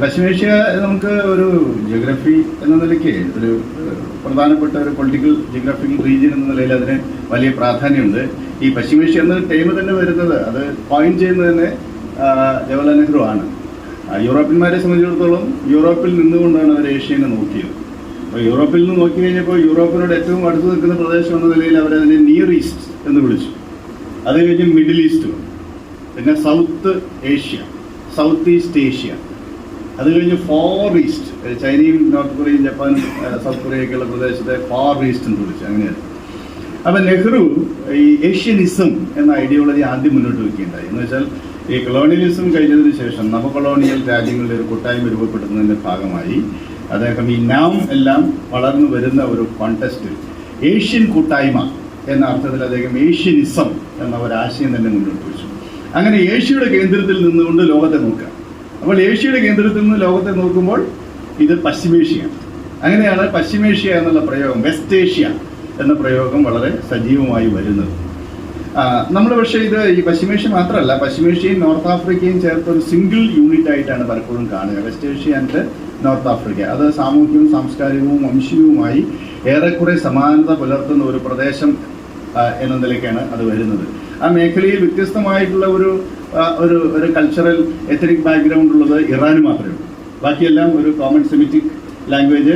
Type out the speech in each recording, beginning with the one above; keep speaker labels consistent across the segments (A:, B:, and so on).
A: പശ്ചിമേഷ്യ നമുക്ക് ഒരു ജിയോഗ്രഫി എന്ന നിലയ്ക്ക് ഒരു പ്രധാനപ്പെട്ട ഒരു പൊളിറ്റിക്കൽ ജിയോഗ്രഫിക്കൽ റീജിയൻ എന്ന നിലയിൽ അതിന് വലിയ പ്രാധാന്യമുണ്ട്. ഈ പശ്ചിമേഷ്യ എന്ന ടൈം തന്നെ വരുന്നത് അത് പോയിന്റ് ചെയ്യുന്നത് തന്നെ ജവഹർലാൽ നെഹ്റു ആണ്. യൂറോപ്യന്മാരെ സംബന്ധിച്ചിടത്തോളം യൂറോപ്പിൽ നിന്നുകൊണ്ടാണ് അവർ ഏഷ്യനെ നോക്കിയത്. അപ്പോൾ യൂറോപ്പിൽ നിന്ന് നോക്കി കഴിഞ്ഞപ്പോൾ യൂറോപ്പിനോട് ഏറ്റവും അടുത്ത് നിൽക്കുന്ന പ്രദേശം എന്ന നിലയിൽ അവരതിനെ നിയർ ഈസ്റ്റ് എന്ന് വിളിച്ചു. അത് കഴിഞ്ഞ് മിഡിൽ ഈസ്റ്റ് പിന്നെ South Asia South East Asia അത് കഴിഞ്ഞ് ഫോർ ഈസ്റ്റ് ചൈനയും നോർത്ത് കൊറിയയും ജപ്പാൻ സൗത്ത് കൊറിയയൊക്കെയുള്ള പ്രദേശത്തെ ഫാർ ഈസ്റ്റ് എന്ന് വിളിച്ചു. അങ്ങനെയായിരുന്നു അപ്പൊ നെഹ്റു ഈ ഏഷ്യനിസം എന്ന ഐഡിയോളജി ആദ്യം മുന്നോട്ട് വെക്കുകയുണ്ടായി എന്ന് വെച്ചാൽ ഈ കൊളോണിയലിസം കഴിഞ്ഞതിന് ശേഷം നവ കൊളോണിയൽ രാജ്യങ്ങളുടെ ഒരു കൂട്ടായ്മ രൂപപ്പെടുത്തുന്നതിന്റെ ഭാഗമായി അദ്ദേഹം ഈ നാം എല്ലാം വളർന്നു വരുന്ന ഒരു കോണ്ടസ്റ്റിൽ ഏഷ്യൻ കൂട്ടായ്മ എന്ന അർത്ഥത്തിൽ അദ്ദേഹം ഏഷ്യനിസം എന്ന ഒരു ആശയം തന്നെ മുന്നോട്ട് വെച്ചു. അങ്ങനെ ഏഷ്യയുടെ കേന്ദ്രത്തിൽ നിന്നുകൊണ്ട് ലോകത്തെ നോക്കുക. അപ്പോൾ ഏഷ്യയുടെ കേന്ദ്രത്തിൽ നിന്ന് ലോകത്തെ നോക്കുമ്പോൾ ഇത് പശ്ചിമേഷ്യയാണ് അങ്ങനെയാണ് പശ്ചിമേഷ്യ എന്നുള്ള പ്രയോഗം വെസ്റ്റ് ഏഷ്യ എന്ന പ്രയോഗം വളരെ സജീവമായി വരുന്നത്. നമ്മൾ പക്ഷേ ഇത് ഈ പശ്ചിമേഷ്യ മാത്രമല്ല പശ്ചിമേഷ്യയും നോർത്ത് ആഫ്രിക്കയും ചേർത്ത് ഒരു സിംഗിൾ യൂണിറ്റ് ആയിട്ടാണ് പലപ്പോഴും കാണുക. West Asia and North Africa. അത് സാമൂഹികവും സാംസ്കാരികവും വംശീയവുമായി ഏറെക്കുറെ സമാനത പുലർത്തുന്ന ഒരു പ്രദേശം എന്ന നിലയ്ക്കാണ് അത് വരുന്നത്. ആ മേഖലയിൽ വ്യത്യസ്തമായിട്ടുള്ള ഒരു ഒരു ഒരു കൾച്ചറൽ എത്തനിക് ബാക്ക്ഗ്രൗണ്ട് ഉള്ളത് ഇറാന് മാത്രമേ ഉള്ളൂ. ബാക്കിയെല്ലാം ഒരു കോമൺ സെമിറ്റിക് ലാംഗ്വേജ്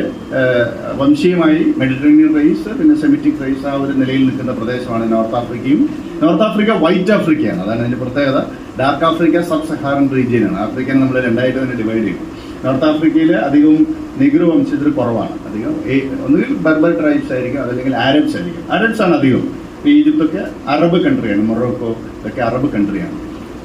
A: വംശീയമായി മെഡിറ്ററേനിയൻ റേസ് പിന്നെ സെമിറ്റിക് റേസ് ആ ഒരു നിലയിൽ നിൽക്കുന്ന പ്രദേശമാണ് നോർത്ത് ആഫ്രിക്കയും നോർത്ത് ആഫ്രിക്ക വൈറ്റ് ആഫ്രിക്കയാണ് അതാണ് അതിന്റെ പ്രത്യേകത. ഡാർക്ക് ആഫ്രിക്ക സബ് സഹാറൻ റീജിയനാണ് ആഫ്രിക്കൻ നമ്മൾ രണ്ടായിട്ട് തന്നെ ഡിവൈഡ് ചെയ്യും. നോർത്ത് ആഫ്രിക്കയിൽ അധികവും നിഗ്രു വംശത്തിൽ കുറവാണ്. അധികം ഒന്നുകിൽ ബർബർ ട്രൈബ്സ് ആയിരിക്കും അതല്ലെങ്കിൽ ആരബ്സ് ആയിരിക്കും. ആരബ്സ് ആണ് അധികം ഈജിപ്തൊക്കെ അറബ് കൺട്രിയാണ് മൊറോക്കോ ഇതൊക്കെ അറബ് കൺട്രിയാണ്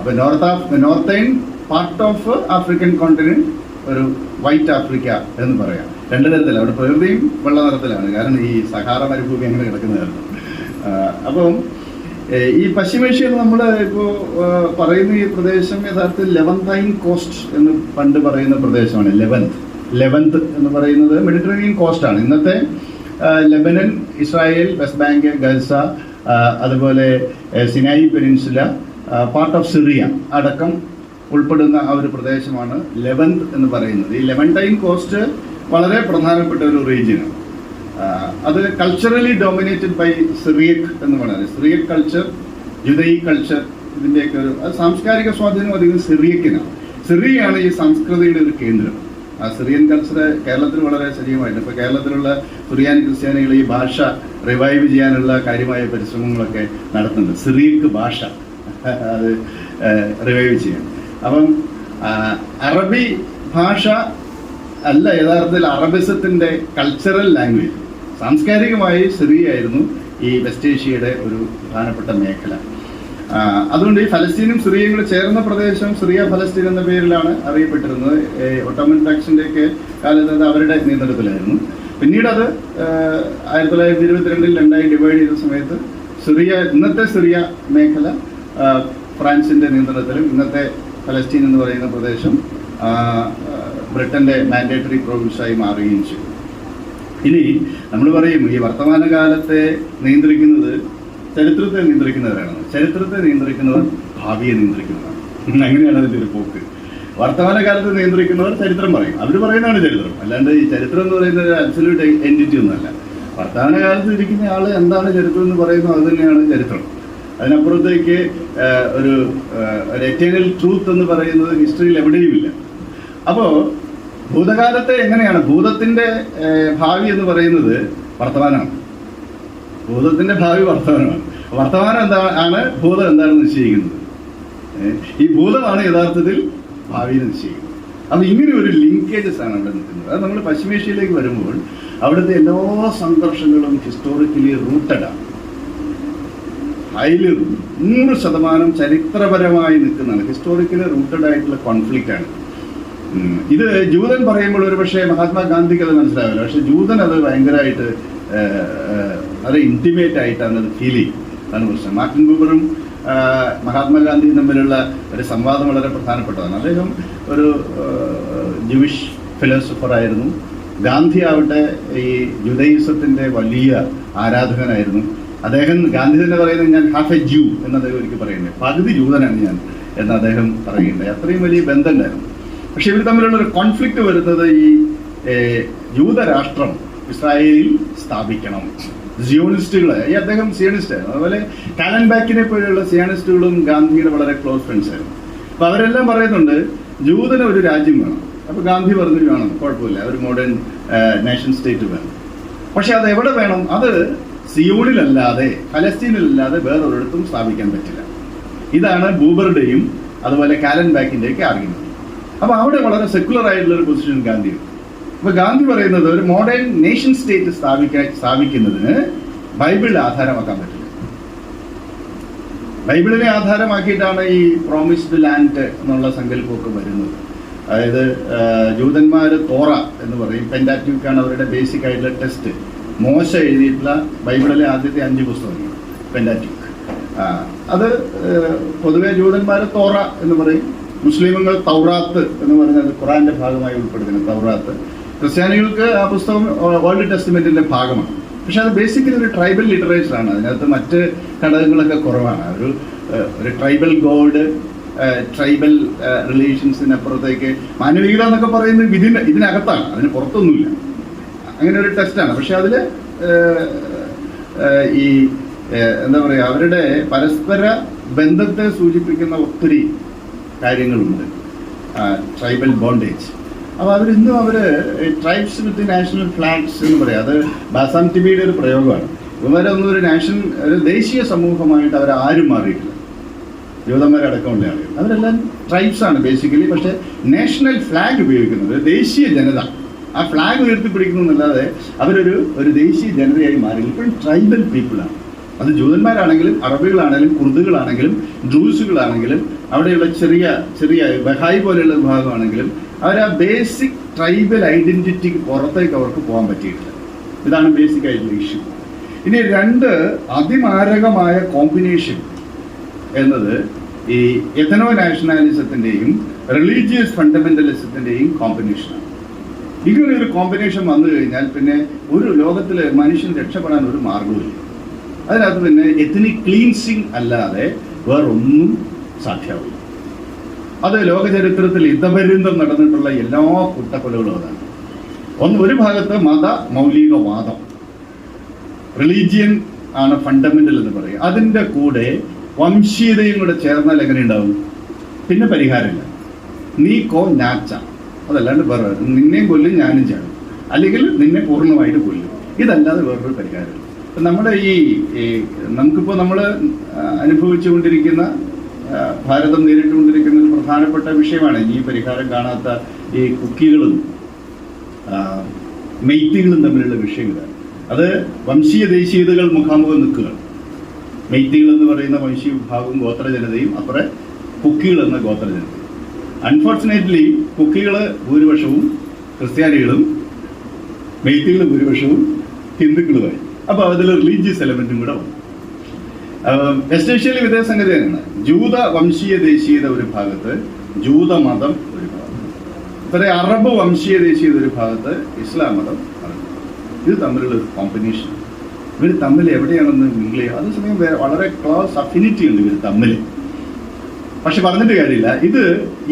A: അപ്പൊ North ആഫ് northern part of African continent ഒരു വൈറ്റ് ആഫ്രിക്ക എന്ന് പറയാം. രണ്ട് തരത്തിലാണ് അവിടെ പ്രകൃതിയും വെള്ള നിറത്തിലാണ് കാരണം ഈ സഹാറ മരുഭൂമി അങ്ങനെ കിടക്കുന്നതാണ്. അപ്പം ഈ പശ്ചിമേഷ്യയിൽ നമ്മൾ ഇപ്പോൾ പറയുന്ന ഈ പ്രദേശം യഥാർത്ഥത്തിൽ ലെവന്തൈൻ കോസ്റ്റ് എന്ന് പണ്ട് പറയുന്ന പ്രദേശമാണ്. ലെവന്ത് ലെവന്ത് എന്ന് പറയുന്നത് മെഡിറ്ററേനിയൻ കോസ്റ്റ് ആണ്. ഇന്നത്തെ Lebanon Israel West Bank Gaza അതുപോലെ Sinai peninsula part of Syria അടക്കം ഉൾപ്പെടുന്ന ആ ഒരു പ്രദേശമാണ് ലെവന്ത് എന്ന് പറയുന്നത്. ഈ ലെവൻടൈൻ കോസ്റ്റ് വളരെ പ്രധാനപ്പെട്ട ഒരു റീജിയനാണ് അത് കൾച്ചറലി ഡോമിനേറ്റഡ് ബൈ സിറിയക് എന്ന് പറയുന്നത്. സിറിയക് കൾച്ചർ ജുദൈ കൾച്ചർ ഇതിന്റെയൊക്കെ ഒരു സാംസ്കാരിക സ്വാധീനം അധികം സിറിയക്കിനാണ് സിറിയയാണ് ഈ സംസ്കൃതിയുടെ ഒരു കേന്ദ്രം. ആ സിറിയൻ കൾച്ചർ കേരളത്തിൽ വളരെ സജീവമായിട്ട് ഇപ്പോൾ കേരളത്തിലുള്ള സുറിയാനി ക്രിസ്ത്യാനികൾ ഈ ഭാഷ റിവൈവ് ചെയ്യാനുള്ള കാര്യമായ പരിശ്രമങ്ങളൊക്കെ നടത്തുന്നുണ്ട്. സിറിയക്ക് ഭാഷ. അത് റിവൈവ് ചെയ്യും. അപ്പം അറബി ഭാഷ അല്ല യഥാർത്ഥത്തിൽ അറബിസത്തിന്റെ കൾച്ചറൽ ലാംഗ്വേജ് സാംസ്കാരികമായി സിറിയായിരുന്നു ഈ വെസ്റ്റ് ഏഷ്യയുടെ ഒരു പ്രധാനപ്പെട്ട മേഖല. അതുകൊണ്ട് ഈ ഫലസ്തീനും സിറിയയും കൂടെ ചേർന്ന പ്രദേശം സിറിയ ഫലസ്തീൻ എന്ന പേരിലാണ് അറിയപ്പെട്ടിരുന്നത്. ഒട്ടോമൻ ടാക്സിന്റെ ഒക്കെ കാലത്ത് അത് അവരുടെ നിയന്ത്രണത്തിലായിരുന്നു. പിന്നീട് അത് ആയിരത്തി തൊള്ളായിരത്തി ഇരുപത്തിരണ്ടിൽ രണ്ടായി ഡിവൈഡ് ചെയ്ത സമയത്ത് സിറിയ ഇന്നത്തെ സിറിയ മേഖല ആ, ഫ്രാൻസിന്റെ നിയന്ത്രണത്തിലും ഇന്നത്തെ ഫലസ്തീൻ എന്ന് പറയുന്ന പ്രദേശം ബ്രിട്ടന്റെ മാൻഡേറ്ററി പ്രൊവിൻസായി മാറുകയും ചെയ്തു. ഇനി നമ്മൾ പറയും ഈ വർത്തമാനകാലത്തെ നിയന്ത്രിക്കുന്നത് ചരിത്രത്തെ നിയന്ത്രിക്കുന്നവരാണ്. ചരിത്രത്തെ നിയന്ത്രിക്കുന്നവർ ഭാവിയെ നിയന്ത്രിക്കുന്നതാണ് അങ്ങനെയാണ് അതിന്റെ ഒരു പോക്ക്. വർത്തമാനകാലത്ത് നിയന്ത്രിക്കുന്നവർ ചരിത്രം പറയും. അവർ പറയുന്നതാണ് ചരിത്രം. അല്ലാണ്ട് ഈ ചരിത്രം എന്ന് പറയുന്നത് ഒരു അബ്സല്യൂട്ട് എന്റിറ്റി ഒന്നുമല്ല. വർത്തമാനകാലത്ത് ഇരിക്കുന്ന ആൾ എന്താണ് ചരിത്രം എന്ന് പറയുന്നത് അത് തന്നെയാണ് ചരിത്രം. അതിനപ്പുറത്തേക്ക് ഒരു ഒരു എറ്റേണൽ ട്രൂത്ത് എന്ന് പറയുന്നത് ഹിസ്റ്ററിയിൽ എവിടെയുമില്ല. അപ്പോൾ ഭൂതകാലത്തെ എങ്ങനെയാണ്? ഭൂതത്തിന്റെ ഭാവി എന്ന് പറയുന്നത് വർത്തമാനമാണ്. ഭൂതത്തിന്റെ ഭാവി വർത്തമാനമാണ്. വർത്തമാനം എന്താ ആണ് ഭൂതം എന്താണ് നിശ്ചയിക്കുന്നത്? ഈ ഭൂതമാണ് യഥാർത്ഥത്തിൽ ഭാവി നിശ്ചയിക്കുന്നത്. അപ്പൊ ഇങ്ങനെ ഒരു ലിങ്കേജസ് ആണ് അവിടെ നിൽക്കുന്നത്. അത് നമ്മൾ പശ്ചിമേഷ്യയിലേക്ക് വരുമ്പോൾ അവിടുത്തെ എല്ലാ സംഘർഷങ്ങളും ഹിസ്റ്റോറിക്കലി റൂട്ടഡാണ് ഹൈലി നൂറ് ശതമാനം ചരിത്രപരമായി നിൽക്കുന്നതാണ്. ഹിസ്റ്റോറിക്കലി റൂട്ടഡ് ആയിട്ടുള്ള കോൺഫ്ലിക്റ്റ് ആണ്. ഇത് ജൂതൻ പറയുമ്പോൾ ഒരു പക്ഷേ മഹാത്മാഗാന്ധിക്ക് അത് മനസ്സിലാവില്ല. പക്ഷെ ജൂതൻ അത് ഭയങ്കരമായിട്ട് അത് ഇന്റിമേറ്റ് ആയിട്ടാണ് അത് ഫീൽ ചെയ്യും. അതാണ് പ്രശ്നം. മാർട്ടിൻ ബൂബറും മഹാത്മാഗാന്ധിയും തമ്മിലുള്ള ഒരു സംവാദം വളരെ പ്രധാനപ്പെട്ടതാണ്. അദ്ദേഹം ഒരു ജൂയിഷ് ഫിലോസഫർ ആയിരുന്നു. ഗാന്ധി ആവട്ടെ ഈ ജുദൈസത്തിന്റെ വലിയ ആരാധകനായിരുന്നു. അദ്ദേഹം ഗാന്ധി തന്നെ പറയുന്നത് ഞാൻ ഹാഫ് എ ജ്യൂ എന്ന് അദ്ദേഹം ഒരിക്കൽ പറയുന്നത് പകുതി ജൂതനാണ് ഞാൻ എന്ന് അദ്ദേഹം പറയുന്നുണ്ട്. അത്രയും വലിയ ബന്ധം ഉണ്ടായിരുന്നു പക്ഷെ ഇവർ തമ്മിലുള്ള ഒരു കോൺഫ്ലിക്റ്റ് വരുന്നത് ഈ ജൂതരാഷ്ട്രം ഇസ്രായേലിൽ സ്ഥാപിക്കണം. സിയോണിസ്റ്റുകളെ ഈ അദ്ദേഹം സിയണിസ്റ്റ് ആയിരുന്നു. അതുപോലെ കാലൻ ബാക്കിനെ പോലെയുള്ള സിയാണിസ്റ്റുകളും ഗാന്ധിയുടെ വളരെ ക്ലോസ് ഫ്രണ്ട്സ് ആയിരുന്നു. അപ്പൊ അവരെല്ലാം പറയുന്നുണ്ട് ജൂതന് ഒരു രാജ്യം വേണം. അപ്പൊ ഗാന്ധി പറഞ്ഞു വേണം കുഴപ്പമില്ല. ഒരു മോഡേൺ നേഷൻ സ്റ്റേറ്റ് വേണം. പക്ഷെ അത് എവിടെ വേണം? അത് സിയോണിലല്ലാതെ ഫലസ്തീനിലല്ലാതെ വേറൊരിടത്തും സ്ഥാപിക്കാൻ പറ്റില്ല. ഇതാണ് ബൂബറുടെയും അതുപോലെ കാലൻ ബാക്കിന്റെയൊക്കെ ആർഗ്യുമെന്റ് അപ്പൊ അവിടെ വളരെ സെക്യുലർ ആയിട്ടുള്ള ഒരു പൊസിഷൻ ഗാന്ധി. അപ്പൊ ഗാന്ധി പറയുന്നത് ഒരു മോഡേൺ നേഷൻ സ്റ്റേറ്റ് സ്ഥാപിക്കാൻ സ്ഥാപിക്കുന്നതിന് ബൈബിൾ ആധാരമാക്കാൻ പറ്റില്ല. ബൈബിളിനെ ആധാരമാക്കിയിട്ടാണ് ഈ പ്രോമിസ്ഡ് ലാൻഡ് എന്നുള്ള സങ്കല്പമൊക്കെ വരുന്നത്. അതായത് ജൂതന്മാർ തോറ എന്ന് പറയും. പെൻഡാറ്റ്യൂക്കാണ് അവരുടെ ബേസിക് ആയിട്ടുള്ള ടെസ്റ്റ് മോശ എഴുതിയിട്ടുള്ള ബൈബിളിലെ ആദ്യത്തെ അഞ്ച് പുസ്തകങ്ങൾ. പെൻഡാറ്റിക് അത് പൊതുവെ ജൂതന്മാർ തോറ എന്ന് പറയും. മുസ്ലിമുകൾ തൗറാത്ത് എന്ന് പറയുന്നത് ഖുറാന്റെ ഭാഗമായി ഉൾപ്പെടുത്തുന്നത് തൗറാത്ത്. ക്രിസ്ത്യാനികൾക്ക് ആ പുസ്തകം ഓൾഡ് ടെസ്റ്റ്മെന്റിന്റെ ഭാഗമാണ്. പക്ഷെ അത് ബേസിക്കലി ഒരു ട്രൈബൽ ലിറ്ററേച്ചർ ആണ്. അതിനകത്ത് മറ്റ് ഘടകങ്ങളൊക്കെ കുറവാണ്. ഒരു ഒരു ട്രൈബൽ ഗോഡ് ട്രൈബൽ റിലേഷൻസിനപ്പുറത്തേക്ക് മാനവികത എന്നൊക്കെ പറയുന്നത് ഇതിന് ഇതിനകത്താണ്. അതിന് പുറത്തൊന്നുമില്ല. അങ്ങനെ ഒരു ടെസ്റ്റാണ്. പക്ഷെ അതിൽ ഈ എന്താ പറയുക അവരുടെ പരസ്പര ബന്ധത്തെ സൂചിപ്പിക്കുന്ന ഒത്തിരി കാര്യങ്ങളുണ്ട്. ട്രൈബൽ ബോണ്ടേജ് അപ്പോൾ അവരിന്നും അവർ ട്രൈബ്സ് വിത്ത് നാഷണൽ ഫ്ലാഗ്സ് എന്ന് പറയാം. അത് ബാസാം ടിബിയുടെ ഒരു പ്രയോഗമാണ്. ഇവരൊന്നും ഒരു നാഷണൽ ഒരു ദേശീയ സമൂഹമായിട്ട് അവർ ആരും മാറിയിട്ടില്ല. ജൂതന്മാരടക്കമുള്ള ആളുകൾ. അവരെല്ലാം ട്രൈബ്സ് ആണ് ബേസിക്കലി പക്ഷേ നാഷണൽ ഫ്ലാഗ് ഉപയോഗിക്കുന്നത് ദേശീയ ജനത. ആ ഫ്ലാഗ് ഉയർത്തിപ്പിടിക്കുന്നു എന്നല്ലാതെ അവരൊരു ഒരു ദേശീയ ജനതയായി മാറി ഇപ്പോഴും ട്രൈബൽ പീപ്പിളാണ് അത് ജൂതന്മാരാണെങ്കിലും അറബികളാണെങ്കിലും കുർദുകളാണെങ്കിലും ജൂസുകളാണെങ്കിലും അവിടെയുള്ള ചെറിയ ചെറിയ ബഹായി പോലെയുള്ള വിഭാഗമാണെങ്കിലും അവർ ആ ബേസിക് ട്രൈബൽ ഐഡന്റിറ്റിക്ക് പുറത്തേക്ക് അവർക്ക് പോകാൻ പറ്റിയിട്ടില്ല. ഇതാണ് ബേസിക് ആയിട്ടുള്ള ഇഷ്യൂ ഇനി രണ്ട് അതിമാരകമായ കോമ്പിനേഷൻ എന്നത് ഈ എഥനോ നാഷണാലിസത്തിന്റെയും റിലീജിയസ് ഫണ്ടമെന്റലിസത്തിന്റെയും കോമ്പിനേഷനാണ് ഇങ്ങനെ ഒരു കോമ്പിനേഷൻ വന്നു കഴിഞ്ഞാൽ പിന്നെ ഒരു ലോകത്തിൽ മനുഷ്യൻ രക്ഷപ്പെടാൻ ഒരു മാർഗവുമില്ല. അതിനകത്ത് പിന്നെ എത്തനിക് ക്ലീൻസിങ് അല്ലാതെ വേറൊന്നും സാധ്യമാവില്ല അത് ലോക ചരിത്രത്തിൽ ഇതപര്യന്തം നടന്നിട്ടുള്ള എല്ലാ കുട്ടക്കൊലകളും അതാണ്. ഒന്ന് ഒരു ഭാഗത്ത് മത മൗലികവാദം. റിലീജിയൻ ആണ് ഫണ്ടമെന്റൽ എന്ന് പറയും അതിന്റെ കൂടെ വംശീയതയും കൂടെ ചേർന്നാൽ എങ്ങനെ ഉണ്ടാവും പിന്നെ പരിഹാരമില്ല. നീ കോ ഞാച്ച അതല്ലാണ്ട് വേറെ നിന്നെയും കൊല്ലും ഞാനും ചാടും. അല്ലെങ്കിൽ നിന്നെ പൂർണമായിട്ട് കൊല്ലും. ഇതല്ലാതെ വേറൊരു പരിഹാരം നമ്മുടെ ഈ നമുക്കിപ്പോൾ നമ്മൾ അനുഭവിച്ചുകൊണ്ടിരിക്കുന്ന ഭാരതം നേരിട്ടുകൊണ്ടിരിക്കുന്ന ഒരു പ്രധാനപ്പെട്ട വിഷയമാണ് ഈ പരിഹാരം കാണാത്ത ഈ കുക്കികളും മെയ്ത്തികളും തമ്മിലുള്ള വിഷയങ്ങൾ. അത് വംശീയ ദേശീയതകൾ മുഖാമുഖം നിൽക്കുക. മെയ്ത്തികൾ എന്ന് പറയുന്ന വംശീയ വിഭാഗവും ഗോത്രജനതയും അപ്പുറം കുക്കികൾ എന്ന ഗോത്ര ജനതയും അൺഫോർച്ചുനേറ്റ്ലി കുക്കികൾ ഭൂരിപക്ഷവും ക്രിസ്ത്യാനികളും മെയ്ത്തികൾ ഭൂരിപക്ഷവും ഹിന്ദുക്കളുമായി. അപ്പോൾ അതിൽ റിലീജിയസ് എലമെന്റും കൂടെ വന്നു വെസ്റ്റ് ഏഷ്യയിലെ ഇതേ സംഗതി തന്നെയാണ് ജൂത വംശീയ ദേശീയത ഒരു ഭാഗത്ത് ജൂത മതം ഒരു ഭാഗത്ത്. ഇത്ര അറബ് വംശീയ ദേശീയത ഒരു ഭാഗത്ത് ഇസ്ലാം മതം. ഇത് തമ്മിലുള്ള ഒരു കോമ്പിനേഷൻ ഇവർ തമ്മിൽ എവിടെയാണെന്ന് മിങ്കിൾ ചെയ്യുക അതേസമയം വളരെ ക്ലോസ് അഫിനിറ്റി ഉണ്ട് ഇവർ തമ്മിൽ പക്ഷെ പറഞ്ഞിട്ട് കാര്യമില്ല. ഇത്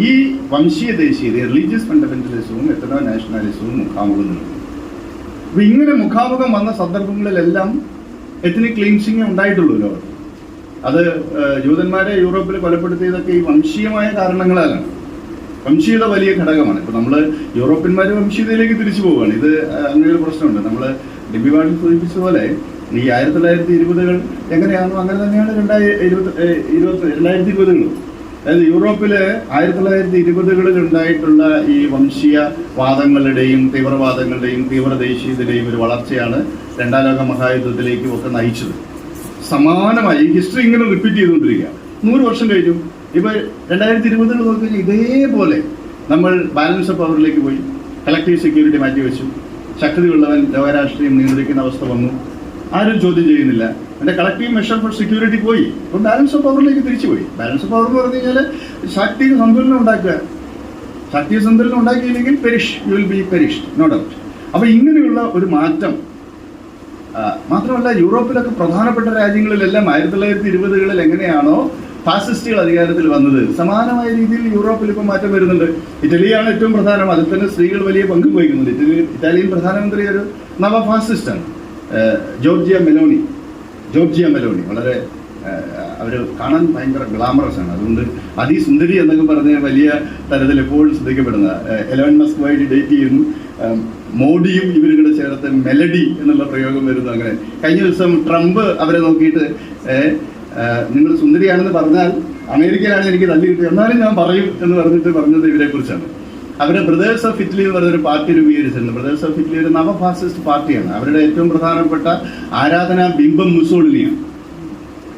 A: ഈ വംശീയ ദേശീയത റിലീജിയസ് ഫണ്ടമെന്റലിസവും എത്തനോ നാഷണലിസവും മുഖാമുഖം നിൽക്കുന്നു അപ്പൊ ഇങ്ങനെ മുഖാമുഖം വന്ന സന്ദർഭങ്ങളിലെല്ലാം എത്തനിക് ക്ലീൻസിങ് ഉണ്ടായിട്ടുള്ളൂ ലോകത്ത്. അത് ജൂതന്മാരെ യൂറോപ്പിൽ കൊലപ്പെടുത്തിയതൊക്കെ ഈ വംശീയമായ കാരണങ്ങളാലാണ്. വംശീയത വലിയ ഘടകമാണ്. ഇപ്പൊ നമ്മൾ യൂറോപ്യന്മാർ വംശീയതയിലേക്ക് തിരിച്ചു പോവുകയാണ്. ഇത് അങ്ങനെ ഒരു പ്രശ്നമുണ്ട്. നമ്മൾ ഡിബിവാർഡിൽ സൂചിപ്പിച്ച പോലെ ഈ ആയിരത്തി തൊള്ളായിരത്തി ഇരുപതുകൾ എങ്ങനെയാണോ അങ്ങനെ തന്നെയാണ് രണ്ടായിരത്തി ഇരുപത് ഇരുപത്തി രണ്ടായിരത്തി ഇരുപതുകളും. അതായത് യൂറോപ്പിൽ ആയിരത്തി തൊള്ളായിരത്തി ഇരുപതുകളിൽ ഉണ്ടായിട്ടുള്ള ഈ വംശീയ വാദങ്ങളുടെയും തീവ്രവാദങ്ങളുടെയും തീവ്രദേശീയതയുടെയും ഒരു വളർച്ചയാണ് രണ്ടാം ലോക മഹായുദ്ധത്തിലേക്കും ഒക്കെ നയിച്ചത്. സമാനമായി ഹിസ്റ്ററി ഇങ്ങനെ റിപ്പീറ്റ് ചെയ്തുകൊണ്ടിരിക്കുക നൂറ് വർഷം കഴിഞ്ഞു. ഇപ്പൊ രണ്ടായിരത്തി ഇരുപതിൽ നോക്കി ഇതേപോലെ നമ്മൾ ബാലൻസ് ഓഫ് പവറിലേക്ക് പോയി. കളക്റ്റീവ് സെക്യൂരിറ്റി മാറ്റിവെച്ചു. ശക്തിയുള്ളവൻ ലോകരാഷ്ട്രീയം നിയന്ത്രിക്കുന്ന അവസ്ഥ വന്നു. ആരും ചോദ്യം ചെയ്യുന്നില്ല. എന്റെ കളക്റ്റീവ് മെഷർ ഫോർ സെക്യൂരിറ്റി പോയി. അപ്പോൾ ബാലൻസ് ഓഫ് പവറിലേക്ക് തിരിച്ചു പോയി. ബാലൻസ് ഓഫ് പവർ എന്ന് പറഞ്ഞു കഴിഞ്ഞാൽ ശാക്തിക സന്തുലനം ഉണ്ടാക്കുക. ശാക്തിക സന്തുലനം ഉണ്ടാക്കിയില്ലെങ്കിൽ perish you will be perish no doubt അപ്പോൾ ഇങ്ങനെയുള്ള ഒരു മാറ്റം മാത്രമല്ല യൂറോപ്പിലൊക്കെ പ്രധാനപ്പെട്ട രാജ്യങ്ങളിലെല്ലാം ആയിരത്തി തൊള്ളായിരത്തി ഇരുപതുകളിൽ എങ്ങനെയാണോ ഫാസിസ്റ്റുകൾ അധികാരത്തിൽ വന്നത്. സമാനമായ രീതിയിൽ യൂറോപ്പിൽ ഇപ്പം മാറ്റം വരുന്നുണ്ട്. ഇറ്റലിയാണ് ഏറ്റവും പ്രധാനം. അതിൽ തന്നെ സ്ത്രീകൾ വലിയ പങ്ക് വഹിക്കുന്നുണ്ട്. ഇറ്റലി ഇറ്റാലിയൻ പ്രധാനമന്ത്രി ഒരു നവ ഫാസിസ്റ്റാണ് ജോർജിയ മെലോണി. Giorgia Meloni. വളരെ അവർ കാണാൻ ഭയങ്കര ഗ്ലാമറസ് ആണ്. അതുകൊണ്ട് അതിസുന്ദരി എന്നൊക്കെ പറഞ്ഞ് വലിയ തരത്തിൽ എപ്പോഴും ശ്രദ്ധിക്കപ്പെടുന്ന എലവൻ മസ്കുമായിട്ട് ഡേറ്റ് ചെയ്യുന്നു മോഡിയും ഇവരും കൂടെ ചേർത്ത് മെലഡി എന്നുള്ള പ്രയോഗം വരുന്നു അങ്ങനെ. കഴിഞ്ഞ ദിവസം ട്രംപ് അവരെ നോക്കിയിട്ട് നിങ്ങൾ സുന്ദരിയാണെന്ന് പറഞ്ഞാൽ അമേരിക്കയിലാണ് എനിക്ക് തല്ലി കിട്ടിയത് എന്നാലും ഞാൻ പറയും എന്ന് പറഞ്ഞിട്ട് പറഞ്ഞത് ഇവരെ കുറിച്ചാണ് അവർ ബ്രദേഴ്സ് ഓഫ് ഇറ്റലി എന്ന് പറഞ്ഞൊരു പാർട്ടി രൂപീകരിച്ചിട്ടുണ്ട്. ബ്രദേഴ്സ് ഓഫ് ഇറ്റലി ഒരു നവഫാസിസ്റ്റ് പാർട്ടിയാണ്. അവരുടെ ഏറ്റവും പ്രധാനപ്പെട്ട ആരാധന ബിംബം മുസോളിനിയാണ്.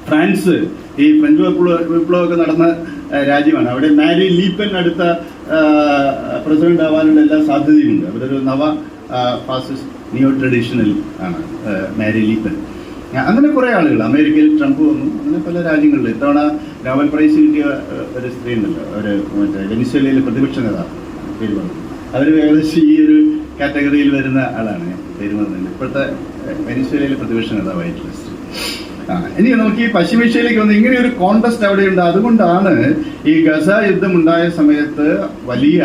A: ഫ്രാൻസ് ഈ ഫ്രഞ്ച് വിപ്ലവ വിപ്ലവമൊക്കെ നടന്ന രാജ്യമാണ്. അവിടെ മാരി ലീപ്പൻ അടുത്ത പ്രസിഡന്റ് ആവാനുള്ള എല്ലാ സാധ്യതയുമുണ്ട്. അവരൊരു നവ ഫാസിസ്റ്റ് നിയോ ട്രഡീഷണൽ ആണ് മാരി ലീപ്പൻ. അങ്ങനെ കുറേ ആളുകൾ. അമേരിക്കയിൽ ട്രംപ് വന്നു. അങ്ങനെ പല രാജ്യങ്ങളിൽ ഇത്തവണ നോബൽ പ്രൈസ് കിട്ടിയ ഒരു സ്ത്രീ ഉണ്ടല്ലോ. ഒരു മറ്റേ വെനിസ്വേലയിലെ പ്രതിപക്ഷ നേതാവ്. അവർ ഏകദേശം ഈ ഒരു കാറ്റഗറിയിൽ വരുന്ന ആളാണ് പെരുമാറുന്നത്. ഇപ്പോഴത്തെ വെനിസ്വേലയിലെ പ്രതിപക്ഷ നേതാവായിട്ടുള്ള സ്ത്രീ ആ, ഇനി നമുക്ക് ഈ പശ്ചിമേഷ്യയിലേക്ക് വന്ന് ഇങ്ങനെ ഒരു കോണ്ടസ്റ്റ് അവിടെയുണ്ട് അതുകൊണ്ടാണ് ഈ ഗസ യുദ്ധം ഉണ്ടായ സമയത്ത് വലിയ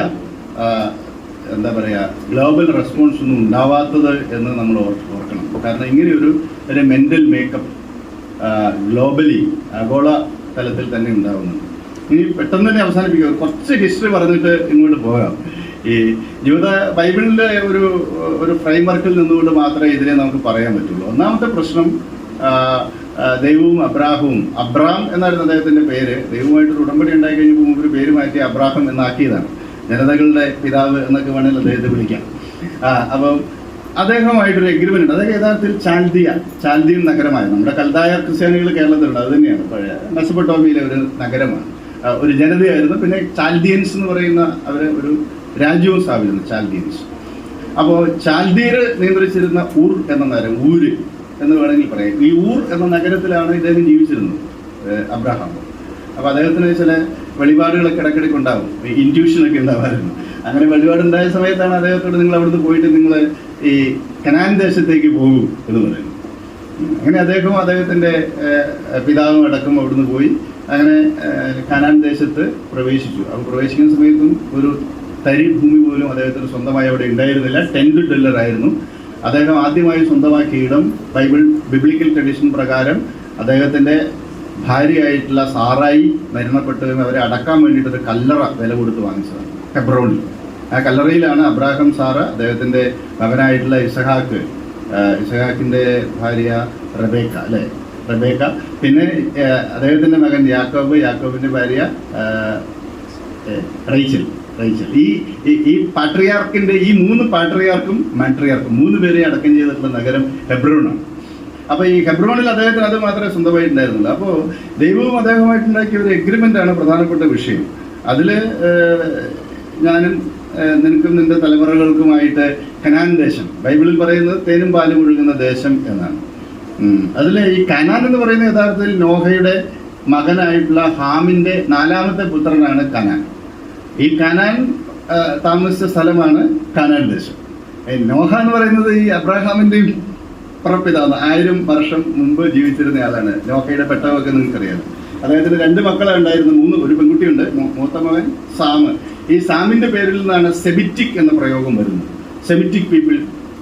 A: എന്താ പറയാ ഗ്ലോബൽ റെസ്പോൺസ് ഒന്നും ഉണ്ടാവാത്തത് എന്ന് നമ്മൾ ഓർക്കണം. കാരണം ഇങ്ങനെ ഒരു ഒരു മെന്റൽ മേക്കപ്പ് ഗ്ലോബലി ആഗോള തലത്തിൽ തന്നെ ഉണ്ടാവുന്നുണ്ട്. ഇനി പെട്ടെന്ന് തന്നെ അവസാനിപ്പിക്കുക. കുറച്ച് ഹിസ്റ്ററി പറഞ്ഞിട്ട് ഇങ്ങോട്ട് പോകാം. ഈ ജീവിത ബൈബിളിന്റെ ഒരു ഒരു ഫ്രെയിംവർക്കിൽ നിന്നുകൊണ്ട് മാത്രമേ ഇതിനെ നമുക്ക് പറയാൻ പറ്റുള്ളൂ. ഒന്നാമത്തെ പ്രശ്നം ദൈവവും അബ്രാഹവും. അബ്രാം എന്നായിരുന്നു അദ്ദേഹത്തിന്റെ പേര്. ദൈവവുമായിട്ടൊരു ഉടമ്പടി ഉണ്ടായി കഴിഞ്ഞപ്പോൾ ഒരു പേര് മാറ്റി അബ്രാഹം എന്നാക്കിയതാണ്. ജനതകളുടെ പിതാവ് എന്നൊക്കെ വേണമെങ്കിൽ അദ്ദേഹത്തെ വിളിക്കാം. അപ്പം അദ്ദേഹമായിട്ടൊരു എഗ്രിമെന്റ് ഉണ്ട്. അതൊക്കെ യഥാർത്ഥത്തിൽ ചാൽദിയ ചാൽദിയൻ നഗരമായ നമ്മുടെ കൽതായ ക്രിസ്ത്യാനികൾ കേരളത്തിലുണ്ട്. അത് തന്നെയാണ്. പഴയ മെസപ്പൊട്ടോമിയിലെ ഒരു നഗരമാണ്. ഒരു ജനതയായിരുന്നു. പിന്നെ ചാൽദിയൻസ് എന്ന് പറയുന്ന അവർ ഒരു രാജ്യവും സ്ഥാപിച്ചിരുന്നു ചാൽദിയൻസ്. അപ്പോൾ ചാൽദീർ നിയന്ത്രിച്ചിരുന്ന ഊർ എന്ന നഗരം ഊര് എന്ന് വേണമെങ്കിൽ പറയാം. ഈ ഊർ എന്ന നഗരത്തിലാണ് ഇദ്ദേഹം ജീവിച്ചിരുന്നത് അബ്രഹാം. അപ്പോൾ അദ്ദേഹത്തിന് ചില വെളിപാടുകളൊക്കെ ഇടയ്ക്കിടയ്ക്ക് ഉണ്ടാവും. ഇന്റ്യൂഷനൊക്കെ ഉണ്ടാവാറുണ്ട്. അങ്ങനെ വെളിപാടുണ്ടായ സമയത്താണ് അദ്ദേഹത്തോട് നിങ്ങൾ അവിടുന്ന് പോയിട്ട് നിങ്ങൾ ഈ കനാൻ ദേശത്തേക്ക് പോകൂ എന്ന് പറയുന്നു അങ്ങനെ അദ്ദേഹവും അദ്ദേഹത്തിന്റെ പിതാവും അടക്കം അവിടുന്ന് പോയി. അങ്ങനെ കാനാൻ ദേശത്ത് പ്രവേശിച്ചു. അപ്പോൾ പ്രവേശിക്കുന്ന സമയത്തും ഒരു തരി ഭൂമി പോലും അദ്ദേഹത്തിന് സ്വന്തമായി അവിടെ ഉണ്ടായിരുന്നില്ല. ടെന്റ് ഡെല്ലർ ആയിരുന്നു. അദ്ദേഹം ആദ്യമായി സ്വന്തമാക്കിയ ഇടം ബൈബിൾ ബിബ്ലിക്കൽ ട്രഡീഷൻ പ്രകാരം അദ്ദേഹത്തിന്റെ ഭാര്യയായിട്ടുള്ള സാറായി മരണപ്പെട്ടതും അവരെ അടക്കാൻ വേണ്ടിയിട്ട് ഒരു കല്ലറ വില കൊടുത്ത് വാങ്ങിച്ചതാണ്. ഹെബ്രോണിൽ ആ കല്ലറയിലാണ് അബ്രാഹം സാറ് അദ്ദേഹത്തിന്റെ മകനായിട്ടുള്ള ഇസഹാക്ക് ഇസഹാക്കിന്റെ ഭാര്യ റബേക്ക അല്ലെ? റബേക്ക പിന്നെ അദ്ദേഹത്തിന്റെ മകൻ യാക്കോബ് യാക്കോബിന്റെ ഭാര്യ റൈച്ചൽ റൈച്ചൽ. ഈ ഈ- പാട്രിയാർക്കിന്റെ ഈ മൂന്ന് പാട്രിയാർക്കും മാട്രിയാർക്കും മൂന്ന് പേരെ അടക്കം ചെയ്തിട്ടുള്ള നഗരം ഹെബ്രോണാണ്. അപ്പോൾ ഈ ഹെബ്രോണിൽ അദ്ദേഹത്തിന് അത് മാത്രമേ സ്വന്തമായിട്ട് ഉണ്ടായിരുന്നുള്ളൂ അപ്പോൾ ദൈവവും അദ്ദേഹമായിട്ടുണ്ടാക്കിയ ഒരു എഗ്രിമെന്റ് ആണ് പ്രധാനപ്പെട്ട വിഷയം. അതിൽ ഞാനും നിനക്കും നിന്റെ തലമുറകൾക്കുമായിട്ട് കനാൻ ദേശം ബൈബിളിൽ പറയുന്നത് തേനും പാലും ഒഴുകുന്ന ദേശം എന്നാണ്. ഉം. അതിൽ ഈ കനാൻ എന്ന് പറയുന്ന യഥാർത്ഥത്തിൽ നോഹയുടെ മകനായിട്ടുള്ള ഹാമിന്റെ നാലാമത്തെ പുത്രനാണ് കനാൻ ഈ കനാൻ താമസിച്ച സ്ഥലമാണ് കനാൻ ദേശം. നോഹ എന്ന് പറയുന്നത് ഈ അബ്രഹാമിന്റെയും പുറപ്പിതാണ് ആയിരം വർഷം മുമ്പ് ജീവിച്ചിരുന്ന ആളാണ്. നോഹയുടെ പെട്ടവൊക്കെ നിങ്ങൾക്കറിയാം. അദ്ദേഹത്തിന് രണ്ട് മക്കളെ ഉണ്ടായിരുന്നു മൂന്ന് ഒരു പെൺകുട്ടിയുണ്ട്. മൂത്ത മകൻ സാമ് ഈ സാമിന്റെ പേരിൽ നിന്നാണ് സെമിറ്റിക് എന്ന പ്രയോഗം വരുന്നത്. സെമിറ്റിക് പീപ്പിൾ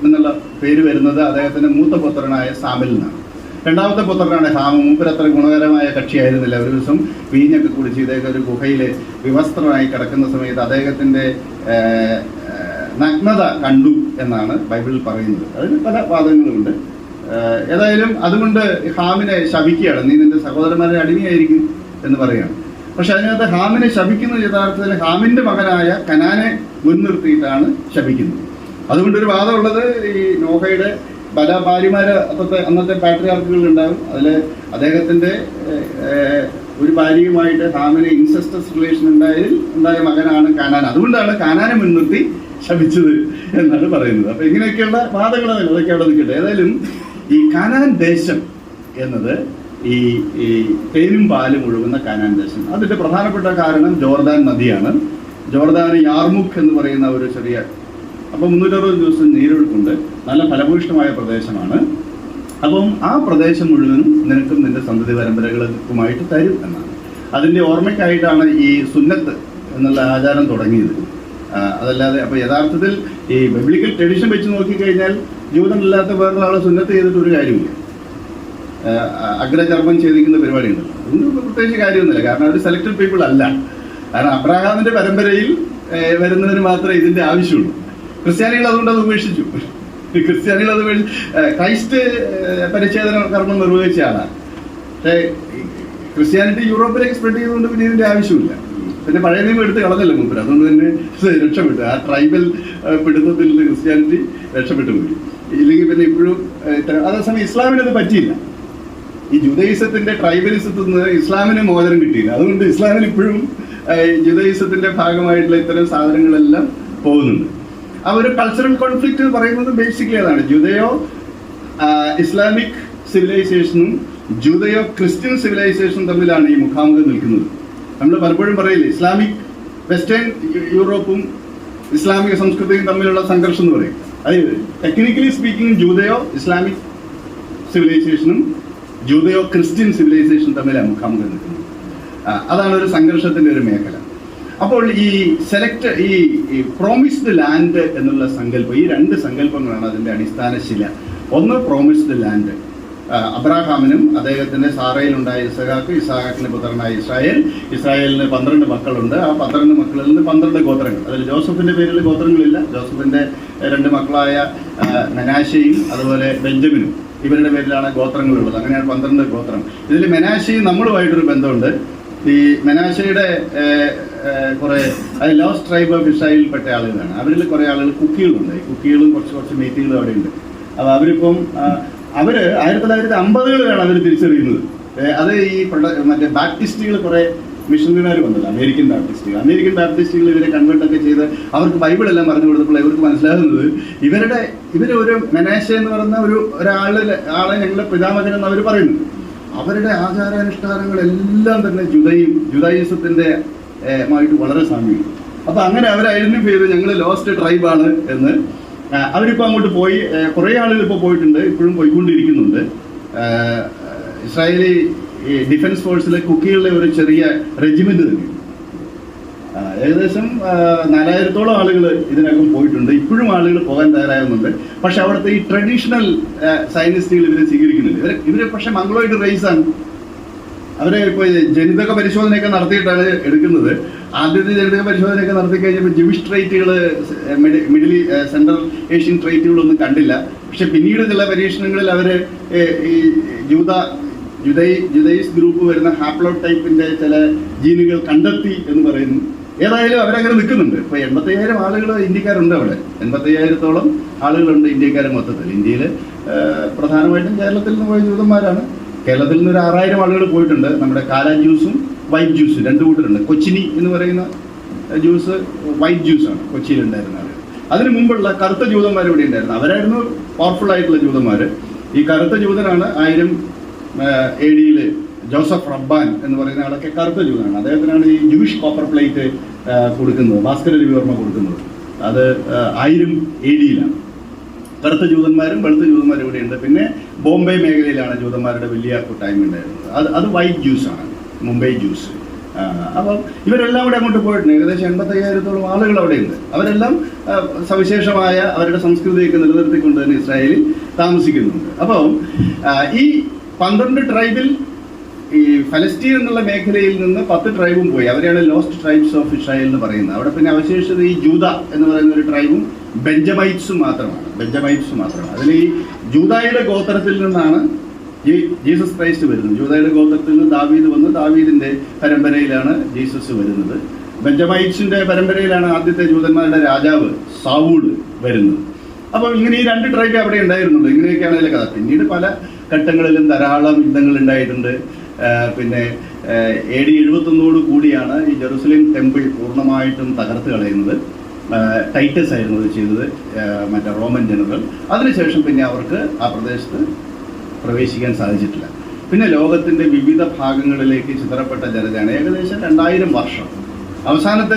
A: എന്നുള്ള പേര് വരുന്നത് അദ്ദേഹത്തിന്റെ മൂത്ത പുത്രനായ സാമിൽ നിന്നാണ് രണ്ടാമത്തെ പുത്രനാണ് ഹാമ. മൂപ്പർ അത്ര ഗുണകരമായ കക്ഷിയായിരുന്നില്ല. ഒരു ദിവസം വീഞ്ഞൊക്കെ കുടിച്ച് ഇദ്ദേഹം ഒരു ഗുഹയിൽ വിവസ്ത്രനായി കിടക്കുന്ന സമയത്ത് ഏഹ്, നഗ്നത കണ്ടു എന്നാണ് ബൈബിളിൽ പറയുന്നത്. അതിന് പല വാദങ്ങളുമുണ്ട്. ഏതായാലും അതുകൊണ്ട് ഹാമിനെ ശപിക്കുകയാണ്. നീ നിന്റെ സഹോദരന്മാരെ അടിമയായിരിക്കും എന്ന് പറയുകയാണ്. പക്ഷെ അതിനകത്ത് ഹാമിനെ ശപിക്കുന്നത് യഥാർത്ഥത്തിൽ ഹാമിന്റെ മകനായ കനാനെ മുൻനിർത്തിയിട്ടാണ് ശപിക്കുന്നത്. അതുകൊണ്ട് ഒരു വാദമുള്ളത് ഈ നോഹയുടെ പല ഭാര്യമാര് അന്നത്തെ അന്നത്തെ പാട്രിയാർക്കുകൾ ഉണ്ടാകും അതിൽ അദ്ദേഹത്തിന്റെ ഒരു ഭാര്യയുമായിട്ട് ഹാമിന് ഇൻസെസ്റ്റസ് റിലേഷൻ ഉണ്ടായതിൽ ഉണ്ടായ മകനാണ് കാനാൻ. അതുകൊണ്ടാണ് കാനാനെ മുൻനിർത്തി ശപിച്ചത് എന്നാണ് പറയുന്നത്. അപ്പൊ ഇങ്ങനെയൊക്കെയുള്ള വാദങ്ങൾ അതൊക്കെ അവിടെ നിൽക്കട്ടെ. ഏതായാലും ഈ കാനാൻ ദേശം എന്നത് ഈ ഈ തേനും പാലും ഒഴുകുന്ന കാനാൻ ദേശം. അതിന്റെ പ്രധാനപ്പെട്ട കാരണം ജോർദാൻ നദിയാണ്. ജോർദാൻ യാർമുഖ് എന്ന് പറയുന്ന ഒരു ചെറിയ അപ്പം മുന്നൂറ്ററുപത് ദിവസം നീരൊഴുക്കുണ്ട്. നല്ല ഫലഭൂഷ്ടമായ പ്രദേശമാണ്. അപ്പം ആ പ്രദേശം മുഴുവനും നിനക്കും നിന്റെ സന്തതി പരമ്പരകൾക്കുമായിട്ട് തരും എന്നാണ്. അതിന്റെ ഓർമ്മയ്ക്കായിട്ടാണ് ഈ സുന്നത്ത് എന്നുള്ള ആചാരം തുടങ്ങിയത്. അതല്ലാതെ അപ്പൊ യഥാർത്ഥത്തിൽ ഈ ബിബ്ലിക്കൽ ട്രഡീഷൻ വെച്ച് നോക്കിക്കഴിഞ്ഞാൽ ജൂതനല്ലാത്ത വേറൊരാൾ സുന്നത്ത് ചെയ്തിട്ട് ഒരു കാര്യമില്ല. അഗ്രചർമ്മം ചെയ്തിരിക്കുന്ന പരിപാടിയുണ്ട് ഒന്നും പ്രത്യേകിച്ച് കാര്യമൊന്നുമില്ല. കാരണം അവർ സെലക്ടഡ് പീപ്പിൾ അല്ല. കാരണം അബ്രഹാമിന്റെ പരമ്പരയിൽ വരുന്നതിന് മാത്രമേ ഇതിന്റെ ആവശ്യമുള്ളൂ. ക്രിസ്ത്യാനികൾ അതുകൊണ്ട് അത് ഉപേക്ഷിച്ചു. ക്രിസ്ത്യാനികൾ അത് ക്രൈസ്റ്റ് പരിച്ഛേദന കർമ്മം നിർവഹിച്ച ആളാണ്. പക്ഷേ ക്രിസ്ത്യാനിറ്റി യൂറോപ്പിലേക്ക് സ്പ്രെഡ് ചെയ്തുകൊണ്ട് പിന്നെ ഇതിന്റെ ആവശ്യമില്ല. പിന്നെ പഴയ നിയമം എടുത്ത് കളഞ്ഞല്ലോ മൂപ്പര്. അതുകൊണ്ട് തന്നെ രക്ഷപ്പെട്ടു. ആ ട്രൈബൽ പിടുത്തത്തിൽ നിന്ന് ക്രിസ്ത്യാനിറ്റി രക്ഷപ്പെട്ടു പോയി. ഇല്ലെങ്കിൽ പിന്നെ ഇപ്പോഴും അതേസമയം ഇസ്ലാമിന് അത് പറ്റിയില്ല. ഈ ജുദൈസത്തിന്റെ ട്രൈബലിസത്തിൽ നിന്ന് ഇസ്ലാമിന് മോചനം കിട്ടിയില്ല. അതുകൊണ്ട് ഇസ്ലാമിന് ഇപ്പോഴും ജുദൈസത്തിന്റെ ഭാഗമായിട്ടുള്ള ഇത്തരം സാധനങ്ങളെല്ലാം പോകുന്നുണ്ട്. ആ ഒരു കൾച്ചറൽ കോൺഫ്ലിക്റ്റ് എന്ന് പറയുന്നത് ബേസിക്കലി അതാണ്. ജുദയോ ഇസ്ലാമിക് സിവിലൈസേഷനും ജൂതയോ ക്രിസ്ത്യൻ സിവിലൈസേഷനും തമ്മിലാണ് ഈ മുഖാമുഖം നിൽക്കുന്നത്. നമ്മൾ പലപ്പോഴും പറയില്ലേ ഇസ്ലാമിക് വെസ്റ്റേൺ യൂറോപ്പും ഇസ്ലാമിക സംസ്കൃതിയും തമ്മിലുള്ള സംഘർഷം എന്ന് പറയും. അതായത് ടെക്നിക്കലി സ്പീക്കിംഗ് ജൂതയോ ഇസ്ലാമിക് സിവിലൈസേഷനും ജൂതയോ ക്രിസ്ത്യൻ സിവിലൈസേഷനും തമ്മിലാണ് മുഖാമുഖം നിൽക്കുന്നത്. അതാണ് ഒരു സംഘർഷത്തിന്റെ ഒരു മേഖല. അപ്പോൾ ഈ സെലക്ട് ഈ പ്രോമിസ്ഡ് ലാൻഡ് എന്നുള്ള സങ്കല്പം ഈ രണ്ട് സങ്കല്പങ്ങളാണ് അതിന്റെ അടിസ്ഥാന ശില. ഒന്ന് പ്രോമിസ്ഡ് ലാൻഡ് അബ്രാഹാമിനും അദ്ദേഹത്തിന്റെ സാറയിലുണ്ടായ ഇസഹാക്ക് ഇസഹാക്കിന്റെ പുത്രനായ ഇസ്രായേൽ. ഇസ്രായേലിന് പന്ത്രണ്ട് മക്കളുണ്ട്. ആ പന്ത്രണ്ട് മക്കളിൽ നിന്ന് പന്ത്രണ്ട് ഗോത്രങ്ങൾ. അതിൽ ജോസഫിന്റെ പേരിൽ ഗോത്രങ്ങളില്ല. ജോസഫിന്റെ രണ്ട് മക്കളായ നനാശയും അതുപോലെ ബെഞ്ചമിനും. ഇവരുടെ പേരിലാണ് ഗോത്രങ്ങളുള്ളത്. അങ്ങനെയാണ് പന്ത്രണ്ട് ഗോത്രം. ഇതിൽ മെനാശയും നമ്മളുമായിട്ടൊരു ബന്ധമുണ്ട്. ഈ മെനാശയുടെ കുറെ അത് ലോസ് ട്രൈബ് ഓഫ് ഇസ്രായേലിൽപ്പെട്ട ആളുകളാണ് അവരിൽ കുറെ ആളുകൾ കുക്കികളുണ്ട്. കുക്കികളും കുറച്ച് കുറച്ച് മേറ്റികളും അവിടെ ഉണ്ട് അപ്പോൾ അവരിപ്പം അവർ ആയിരത്തി തൊള്ളായിരത്തി അമ്പതുകളിലാണ് അവർ തിരിച്ചറിയുന്നത്. അത് ഈ മറ്റേ ബാപ്റ്റിസ്റ്റുകൾ കുറെ മിഷണറിമാർ വന്നല്ലോ അമേരിക്കൻ ബാപ്റ്റിസ്റ്റുകൾ. അമേരിക്കൻ ബാപ്റ്റിസ്റ്റുകൾ ഇവരെ കൺവേർട്ട് ഒക്കെ ചെയ്ത് അവർക്ക് ബൈബിൾ എല്ലാം പറഞ്ഞു കൊടുത്തപ്പോൾ ഇവർക്ക് മനസ്സിലാകുന്നത് ഇവരുടെ ഇവർ ഒരു മെനാശ എന്ന് പറയുന്ന ഒരു ഒരാളിൽ ആളെ ഞങ്ങളുടെ പിതാമകൻ എന്ന് അവർ പറയുന്നു. അവരുടെ ആചാരാനുഷ്ഠാനങ്ങളെല്ലാം തന്നെ ജുദയും ജുദായിസത്തിന്റെ ഏഹ്, മായിട്ട് വളരെ സാമ്യമുണ്ട് അപ്പൊ അങ്ങനെ അവർ ഐഡന്റിഫൈ ചെയ്ത് ഞങ്ങൾ ലോസ്റ്റ് ട്രൈബാണ് എന്ന് അവരിപ്പോൾ അവരിപ്പോ അങ്ങോട്ട് പോയി കുറെ ആളുകൾ ഇപ്പോൾ പോയിട്ടുണ്ട് ഇപ്പോഴും പോയിക്കൊണ്ടിരിക്കുന്നുണ്ട്. ഇസ്രായേലി ഡിഫൻസ് ഫോഴ്സിലെ കുക്കികളുടെ ഒരു ചെറിയ റെജിമെന്റ് തന്നെ. ഏകദേശം നാലായിരത്തോളം ആളുകൾ ഇതിനകം പോയിട്ടുണ്ട്. ഇപ്പോഴും ആളുകൾ പോകാൻ തയ്യാറാകുന്നുണ്ട്. പക്ഷെ അവിടുത്തെ ഈ ട്രഡീഷണൽ സയനിസ്റ്റുകൾ ഇവരെ സ്വീകരിക്കുന്നില്ല. ഇവരെ ഇവർ പക്ഷെ മംഗളോയിഡ് റേസ് ആണ്. അവരെ ഇപ്പോൾ ജനിതക പരിശോധനയൊക്കെ നടത്തിയിട്ടാണ് എടുക്കുന്നത്. ആദ്യത്തെ ജനിതക പരിശോധനയൊക്കെ നടത്തി കഴിഞ്ഞപ്പോൾ ജിവിഷ് ട്രൈറ്റുകൾ മിഡിൽ സെൻട്രൽ ഏഷ്യൻ ട്രൈറ്റുകളൊന്നും കണ്ടില്ല. പക്ഷെ പിന്നീട് ചില പരീക്ഷണങ്ങളിൽ അവർ ഈ ജൂത ജുദൈ ജുദൈസ് ഗ്രൂപ്പ് വരുന്ന ഹാപ്ലോ ടൈപ്പിന്റെ ചില ജീനുകൾ കണ്ടെത്തി എന്ന് പറയുന്നു. ഏതായാലും അവരങ്ങനെ നിൽക്കുന്നുണ്ട്. ഇപ്പോൾ എൺപത്തയ്യായിരം ആളുകൾ ഇന്ത്യക്കാരുണ്ട് അവിടെ. എൺപത്തയ്യായിരത്തോളം ആളുകളുണ്ട് ഇന്ത്യക്കാരെ മൊത്തത്തിൽ. ഇന്ത്യയിൽ പ്രധാനമായിട്ടും കേരളത്തിൽ നിന്ന് പോയ ജൂതന്മാരാണ്. കേരളത്തിൽ നിന്ന് ഒരു ആറായിരം ആളുകൾ പോയിട്ടുണ്ട്. നമ്മുടെ കാല ജ്യൂസും വൈറ്റ് ജ്യൂസും രണ്ട് കൂട്ടരുണ്ട്. കൊച്ചിനി എന്ന് പറയുന്ന ജ്യൂസ് വൈറ്റ് ജ്യൂസാണ് കൊച്ചിയിലുണ്ടായിരുന്ന ആളുകൾ അതിനു മുമ്പുള്ള കറുത്ത ജൂതന്മാർ ഇവിടെ ഉണ്ടായിരുന്നു. അവരായിരുന്നു പവർഫുൾ ആയിട്ടുള്ള ജൂതന്മാർ ഈ കറുത്ത ജൂതനാണ് ആയിരം എ ഡിയിൽ ജോസഫ് റബ്ബാൻ എന്ന് പറയുന്ന ആളൊക്കെ കറുത്ത ജൂതനാണ്. അദ്ദേഹത്തിനാണ് ഈ ജൂയിഷ് കോപ്പർ പ്ലേറ്റ് കൊടുക്കുന്നത് ഭാസ്കര രവിവർമ്മ കൊടുക്കുന്നത്. അത് ആയിരം എ ഡിയിലാണ്. കറുത്ത ജൂതന്മാരും വെളുത്ത ജൂതന്മാരും ഇവിടെയുണ്ട്. പിന്നെ ബോംബെ മേഖലയിലാണ് ജൂതന്മാരുടെ വലിയ കൂട്ടായ്മ ഉണ്ടായിരുന്നത്. അത് അത് വൈറ്റ് ജ്യൂസാണ് മുംബൈ ജ്യൂസ് അപ്പം ഇവരെല്ലാം കൂടെ അങ്ങോട്ട് പോയിട്ടുണ്ട്. ഏകദേശം എൺപത്തയ്യായിരത്തോളം ആളുകൾ അവിടെയുണ്ട്. അവരെല്ലാം സവിശേഷമായ അവരുടെ സംസ്കൃതിയൊക്കെ നിലനിർത്തിക്കൊണ്ട് തന്നെ ഇസ്രായേലിൽ താമസിക്കുന്നുണ്ട്. അപ്പം ഈ പന്ത്രണ്ട് ട്രൈബിൽ ഈ ഫലസ്തീൻ എന്നുള്ള മേഖലയിൽ നിന്ന് പത്ത് ട്രൈബും പോയി. അവരെയാണ് ലോസ്റ്റ് ട്രൈബ്സ് ഓഫ് ഇസ്രായേൽ എന്ന് പറയുന്നത്. അവിടെ പിന്നെ അവശേഷിച്ചത് ഈ ജൂത എന്ന് പറയുന്ന ഒരു ട്രൈബും ബെഞ്ചമൈറ്റ്സും മാത്രമാണ്. ബെഞ്ചമൈറ്റ്സ് മാത്രമാണ്. അതിൽ ഈ ജൂതായുടെ ഗോത്രത്തിൽ നിന്നാണ് ഈ ജീസസ് ക്രൈസ്റ്റ് വരുന്നത്. ജൂതായുടെ ഗോത്രത്തിൽ നിന്ന് ദാവീദ് വന്ന്. ദാവീദിന്റെ പരമ്പരയിലാണ് ജീസസ് വരുന്നത്. ബെഞ്ചമൈറ്റ്സിന്റെ പരമ്പരയിലാണ് ആദ്യത്തെ ജൂതന്മാരുടെ രാജാവ് സാവൂഡ് വരുന്നത്. അപ്പോൾ ഇങ്ങനെ ഈ രണ്ട് ട്രൈബ് അവിടെ ഉണ്ടായിരുന്നുണ്ട്. ഇങ്ങനെയൊക്കെയാണ് അതിലെ കഥ. പിന്നീട് പല ഘട്ടങ്ങളിലും ധാരാളം യുദ്ധങ്ങൾ ഉണ്ടായിട്ടുണ്ട്. പിന്നെ എ ഡി എഴുപത്തൊന്നോട് കൂടിയാണ് ഈ ജെറുസലേം ടെമ്പിൾ പൂർണമായിട്ടും തകർത്ത് കളയുന്നത്. ടൈറ്റസ് ആയിരുന്നു ഇത് ചെയ്തത്. മറ്റേ റോമൻ ജനറൽ അതിനുശേഷം പിന്നെ അവർക്ക് ആ പ്രദേശത്ത് പ്രവേശിക്കാൻ സാധിച്ചിട്ടില്ല. പിന്നെ ലോകത്തിന്റെ വിവിധ ഭാഗങ്ങളിലേക്ക് ചിതറപ്പെട്ട ജനതയാണ് ഏകദേശം രണ്ടായിരം വർഷം. അവസാനത്തെ